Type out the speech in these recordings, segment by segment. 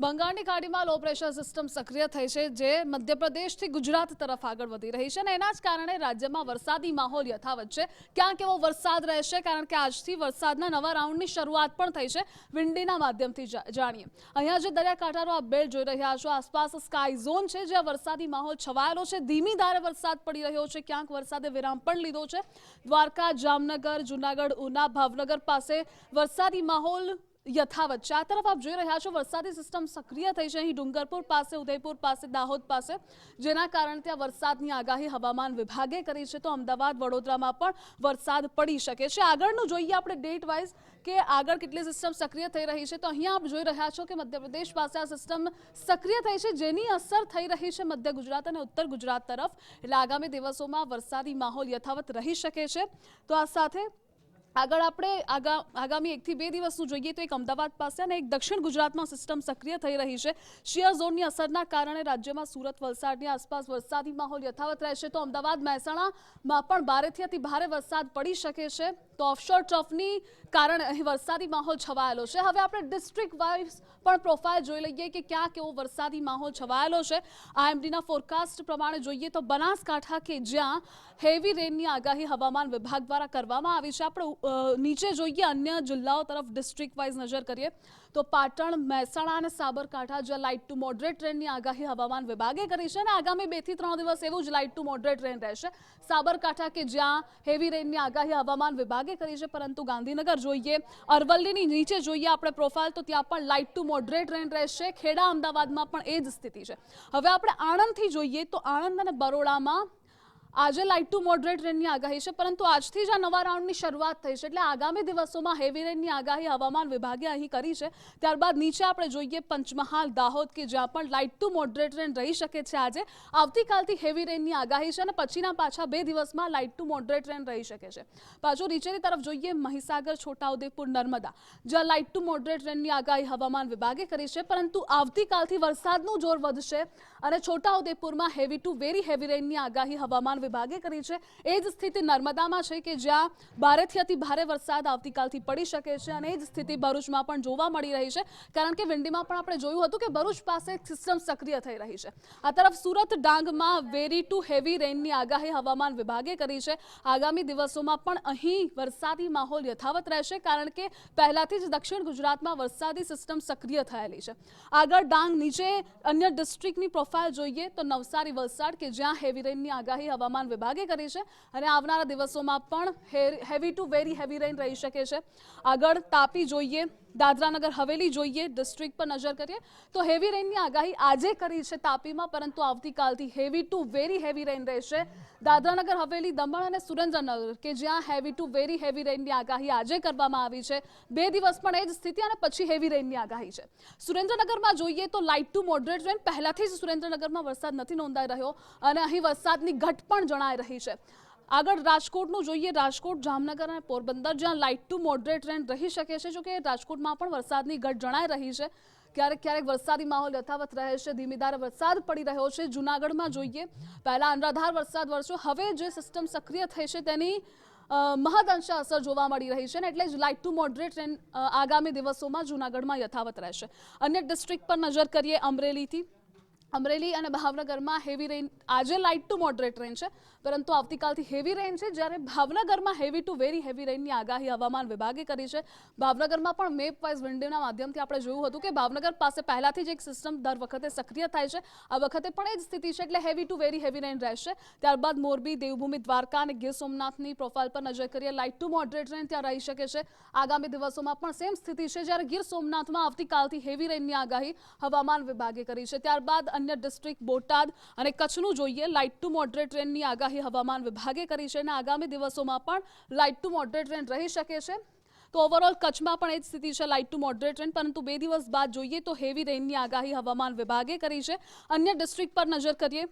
બંગાળની ખાડીમાં low pressure system સક્રિય થઈ છે, જે મધ્યપ્રદેશથી ગુજરાત તરફ આગળ વધી રહી છે અને એના જ કારણે રાજ્યમાં વરસાદી માહોલ યથાવત છે. ક્યાં કેવો વરસાદ રહેશે, કારણ કે આજથી વરસાદના નવા રાઉન્ડની શરૂઆત પણ થઈ છે. વિંડીના માધ્યમથી જાણીએ. અહીંયા જે દરિયાકાંઠાનો આ બેલ્ટ જોઈ રહ્યા છો, આસપાસ સ્કાય ઝોન છે, જ્યાં વરસાદી માહોલ છવાયેલો છે. ધીમી ધારે વરસાદ પડી રહ્યો છે. ક્યાંક વરસાદે વિરામ પણ લીધો છે. દ્વારકા, જામનગર, જુનાગઢ, ઉના, ભાવનગર પાસે વરસાદી માહોલ યથાવત છે. આ તરફ આપ જોઈ રહ્યા છો, વરસાદી સિસ્ટમ સક્રિય થઈ છે. અહીં ડુંગરપુર પાસે, ઉદયપુર પાસે, દાહોદ પાસે, જેના કારણે ત્યાં વરસાદની આગાહી હવામાન વિભાગે કરી છે. તો અમદાવાદ, વડોદરામાં પણ વરસાદ પડી શકે છે. આગળનું જોઈએ આપણે ડેટ વાઇઝ કે આગળ કેટલી સિસ્ટમ સક્રિય થઈ રહી છે. તો અહીંયા આપ જોઈ રહ્યા છો કે મધ્યપ્રદેશ પાસે આ સિસ્ટમ સક્રિય થઈ છે. જેની અસર થઈ રહી છે મધ્ય ગુજરાત અને ઉત્તર ગુજરાત તરફ. એટલે આગામી દિવસોમાં વરસાદી માહોલ યથાવત રહી શકે છે. તો આ સાથે આગળ આપણે આગા, આગામી એકથી બે દિવસનું જોઈએ તો એક અમદાવાદ પાસે અને એક દક્ષિણ ગુજરાતમાં સિસ્ટમ સક્રિય થઈ રહી છે. શિયર ઝોનની અસરના કારણે રાજ્યમાં સુરત, વલસાડની આસપાસ વરસાદી માહોલ યથાવત રહેશે. તો અમદાવાદ મહેસાણામાં પણ ભારેથી અતિ ભારે વરસાદ પડી શકે છે. તો ઓફશોર ટ્રફની કારણે અહીં વરસાદી માહોલ છવાયેલો છે. હવે આપણે ડિસ્ટ્રિક્ટ વાઇઝ પણ પ્રોફાઇલ જોઈ લઈએ કે ક્યાં કેવો વરસાદી માહોલ છવાયેલો છે. આઈએમડીના ફોરકાસ્ટ પ્રમાણે જોઈએ તો બનાસકાંઠા કે જ્યાં હેવી રેનની આગાહી હવામાન વિભાગ દ્વારા કરવામાં આવી છે. આપણે નીચે જોઈએ અન્ય જિલ્લાઓ તરફ ડિસ્ટ્રિક્ટ વાઇઝ નજર કરીએ તો પાટણ, મહેસાણા અને સાબરકાંઠા જ્યાં લાઇટ ટુ મોડરેટ ટ્રેનની આગાહી હવામાન વિભાગે કરી છે અને આગામી બેથી ત્રણ દિવસ એવું જ લાઇટ ટુ મોડરેટ રેન રહેશે. સાબરકાંઠા કે જ્યાં હેવી રેનની આગાહી હવામાન વિભાગે કરી છે, પરંતુ ગાંધીનગર જોઈએ. અરવલ્લીની નીચે જોઈએ આપણે પ્રોફાઇલ તો ત્યાં પણ લાઇટ ટુ મોડરેટ રેન રહેશે. ખેડા, અમદાવાદમાં પણ એ જ સ્થિતિ છે. હવે આપણે આણંદથી જોઈએ તો આણંદ અને બરોડામાં આજે લાઇટ ટુ મોડરેટ રેનની આગાહી છે, પરંતુ આજથી જ આ નવા રાઉન્ડની શરૂઆત થઈ છે. એટલે આગામી દિવસોમાં હેવી રેનની આગાહી હવામાન વિભાગે અહીં કરી છે. ત્યારબાદ નીચે આપણે જોઈએ પંચમહાલ, દાહોદ, કે જ્યાં પણ લાઇટ ટુ મોડરેટ રેન રહી શકે છે આજે. આવતીકાલથી હેવી રેનની આગાહી છે અને પછીના પાછા બે દિવસમાં લાઇટ ટુ મોડરેટ રેન રહી શકે છે. પાછું નીચેની તરફ જોઈએ મહીસાગર, છોટાઉદેપુર, નર્મદા, જ્યાં લાઇટ ટુ મોડરેટ રેનની આગાહી હવામાન વિભાગે કરી છે, પરંતુ આવતીકાલથી વરસાદનું જોર વધશે અને છોટાઉદેપુરમાં હેવી ટુ વેરી હેવી રેનની આગાહી હવામાન વિભાગે કરી છે. એ જ સ્થિતિ નર્મદામાં છે કે જ્યાં ભારેથી અતિ ભારે વરસાદ આવતીકાલથી પડી શકે છે અને એ જ સ્થિતિ ભરૂચમાં પણ જોવા મળી રહી છે. કારણ કે વિંડીમાં પણ આપણે જોયું હતું કે ભરૂચ પાસે સિસ્ટમ સક્રિય થઈ રહી છે. આ તરફ સુરત ડાંગમાં વેરી ટુ હેવી રેનની આગાહી હવામાન વિભાગે કરી છે. આગામી દિવસોમાં પણ અહીં વરસાદી માહોલ યથાવત રહેશે કારણ કે પહેલાથી જ દક્ષિણ ગુજરાતમાં વરસાદી સિસ્ટમ સક્રિય થયેલી છે. આગળ ડાંગ નીચે અન્ય ડિસ્ટ્રિક્ટની પ્રોફાઇલ જોઈએ તો નવસારી વલસાડ કે જ્યાં હેવી રેનની આગાહી હવામાન વિભાગે કરી છે અને આવનારા દિવસોમાં પણ heavy to very heavy rain રહી શકે છે. આગળ તાપી જોઈએ. દાદરાનગર હવેલી જોઈએ ડિસ્ટ્રિક્ટ પર નજર કરીએ, તો હેવી રેનની આગાહી આજે કરી છે તાપીમાં, પરંતુ આવતીકાલથી heavy to very heavy rain રહેશે. દાદરાનગર, હવેલી, દમણ અને સુરેન્દ્રનગર, કે જ્યાં હેવી ટુ વેરી હેવી રેનની આગાહી આજે કરવામાં આવી છે. બે દિવસ પણ એ જ સ્થિતિ અને પછી હેવી રેનની આગાહી છે. સુરેન્દ્રનગરમાં જોઈએ તો લાઇટ ટુ મોડરેટ રેન પહેલાથી જ સુરેન્દ્રનગરમાં વરસાદ નથી નોંધાઈ રહ્યો અને અહીં વરસાદની ઘટ પણ જણાઈ રહી છે. આગળ રાજકોટનું જોઈએ, રાજકોટ, જામનગર અને પોરબંદર, જ્યાં લાઇટ ટુ મોડરેટ રેન રહી શકે છે. જોકે રાજકોટમાં પણ વરસાદની ઘટ જણાઈ રહી છે. ક્યારેક ક્યારેક વરસાદી માહોલ યથાવત રહે છે. ધીમીધાર વરસાદ પડી રહ્યો છે. જૂનાગઢમાં જોઈએ, પહેલાં અનરાધાર વરસાદ વરસ્યો. હવે જે સિસ્ટમ સક્રિય થઈ છે તેની મહદઅંશે અસર જોવા મળી રહી છે ને એટલે જ લાઇટ ટુ મોડરેટ રેન આગામી દિવસોમાં જૂનાગઢમાં યથાવત રહેશે. અન્ય ડિસ્ટ્રિક્ટ પર નજર કરીએ, અમરેલીથી. અમરેલી અને ભાવનગરમાં હેવી રેઇન આજે લાઇટ ટુ મોડરેટ રેન છે, પરંતુ આવતીકાલથી હેવી રેન છે. જ્યારે ભાવનગરમાં હેવી ટુ વેરી હેવી રેઇનની આગાહી હવામાન વિભાગે કરી છે. ભાવનગરમાં પણ મેપ વાઇઝ વિન્ડોના માધ્યમથી આપણે જોયું હતું કે ભાવનગર પાસે પહેલાથી જ એક સિસ્ટમ દર વખતે સક્રિય થાય છે. આ વખતે પણ એ જ સ્થિતિ છે એટલે heavy to very heavy rain રહેશે. ત્યારબાદ મોરબી, દેવભૂમિ, દ્વારકા અને ગીર સોમનાથની પ્રોફાઇલ પર નજર કરીએ લાઇટ ટુ મોડરેટ રેન ત્યાં રહી શકે છે. આગામી દિવસોમાં પણ સેમ સ્થિતિ છે. જ્યારે ગીર સોમનાથમાં આવતીકાલથી હેવી રેનની આગાહી હવામાન વિભાગે કરી છે. ત્યારબાદ અન્ય ડિસ્ટ્રિક્ટ બોટાદ અને કચ્છનું જોઈએ, લાઇટ ટુ મોડરેટ રેનની આગાહી હવામાન વિભાગે કરી છે અને આગામી દિવસોમાં પણ લાઇટ ટુ મોડરેટ રેન રહી શકે છે. તો ઓવરઓલ કચ્છમાં પણ એ જ સ્થિતિ છે, લાઇટ ટુ મોડરેટ રેન પરંતુ બે દિવસ બાદ જોઈએ તો હેવી રેનની આગાહી હવામાન વિભાગે કરી છે. અન્ય ડિસ્ટ્રિક્ટ પર નજર કરીએ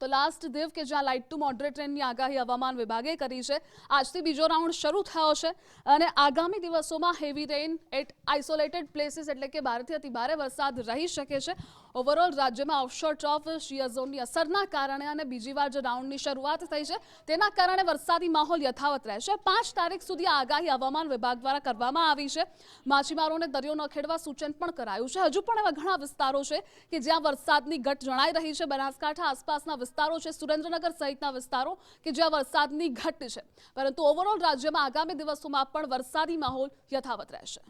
તો લાસ્ટ દિવ કે જ્યાં લાઇટ ટુ મોડરેટ રેનની આગાહી હવામાન વિભાગે કરી છે, આજથી બીજો રાઉન્ડ શરૂ થયો છે અને આગામી દિવસોમાં heavy rain at isolated places એટલે કે ભારેથી અતિ ભારે વરસાદ રહી શકે છે. ઓવરઓલ રાજ્યમાં ઓફશોર ટ્રોફ શિયર ઝોનની અસરના કારણે અને બીજી વાર જે રાઉન્ડની શરૂઆત થઈ છે, તેના કારણે વરસાદી માહોલ યથાવત રહેશે. પાંચ તારીખ સુધી આગાહી હવામાન વિભાગ દ્વારા કરવામાં આવી છે. માછીમારોને દરિયો ન ખેડવા સૂચન પણ કરાયું છે. હજુ પણ એવા ઘણા વિસ્તારો છે કે જ્યાં વરસાદની ઘટ જણાઈ રહી છે. બનાસકાંઠા આસપાસના વિસ્તારો છે, સુરેન્દ્રનગર સહિતના વિસ્તારો કે જ્યાં વરસાદની ઘટ છે. પરંતુ ઓવરઓલ રાજ્યમાં આગામી દિવસોમાં પણ વરસાદી માહોલ યથાવત રહેશે.